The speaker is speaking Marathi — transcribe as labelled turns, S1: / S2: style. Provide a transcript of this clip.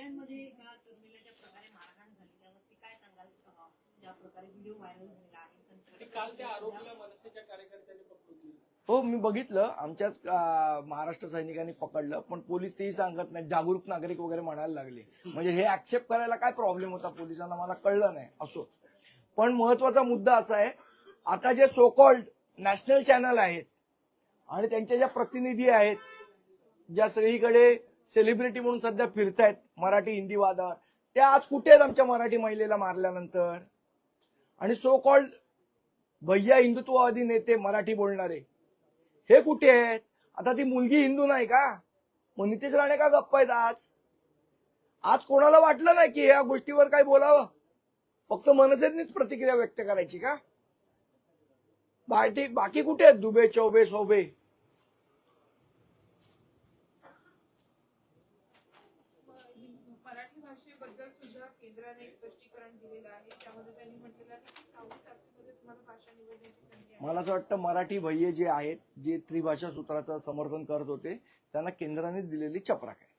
S1: एका तरुणीला ज्या प्रकारे मारहाण झाली त्यावरती काय सांगाल? ज्या प्रकारे व्हिडिओ व्हायरल झालेला आहे संत-
S2: ते काल त्या आरोपीला मनसेच्या कार्यकर्त्यांनी पकडून दिलं.
S3: हो मी बघितलं. आमच्याच महाराष्ट्र सैनिकांनी पकडलं पण पोलीस तेही सांगत नाही जागरूक नागरिक वगैरे म्हणायला लागले. म्हणजे हे ऍक्सेप्ट करायला काय प्रॉब्लेम होता पोलिसांना? मला कळलं नाही असो. पण महत्त्वाचा मुद्दा असा आहे आता जे सो कॉल्ड नॅशनल चॅनल आहेत आणि त्यांच्या ज्या प्रतिनिधी आहेत ज्या सगळीकडे सेलिब्रिटी म्हणून सध्या फिरतायत मराठी हिंदी वादावर. त्या आज कुठे आहेत आमच्या मराठी महिलेला मारल्यानंतर? आणि सो कॉल्ड भैया हिंदुत्ववादी नेते मराठी बोलणारे हे कुठे आहेत? आता ती मुलगी हिंदू नाही का? मग नितेश राणे का गप्प आहेत आज? आज कोणाला वाटलं नाही की या गोष्टीवर काय बोलावं? फक्त मनसेनीच प्रतिक्रिया व्यक्त करायची का? बाकी बाकी कुठे आहेत दुबे चौबे सोबे?
S4: मराठी भाषेबद्दल सुद्धा केंद्राने स्पष्टीकरण दिलेलं आहे. त्यामध्ये त्यांनी म्हटलेलं आहे की सहावी सातवीमध्ये तुम्हाला भाषा निवडण्याची संधी आहे.
S3: मला असं वाटतं मराठी भय्य जे आहेत जे त्रिभाषा सूत्राचं समर्थन करत होते त्यांना केंद्राने दिलेली चपराक आहे.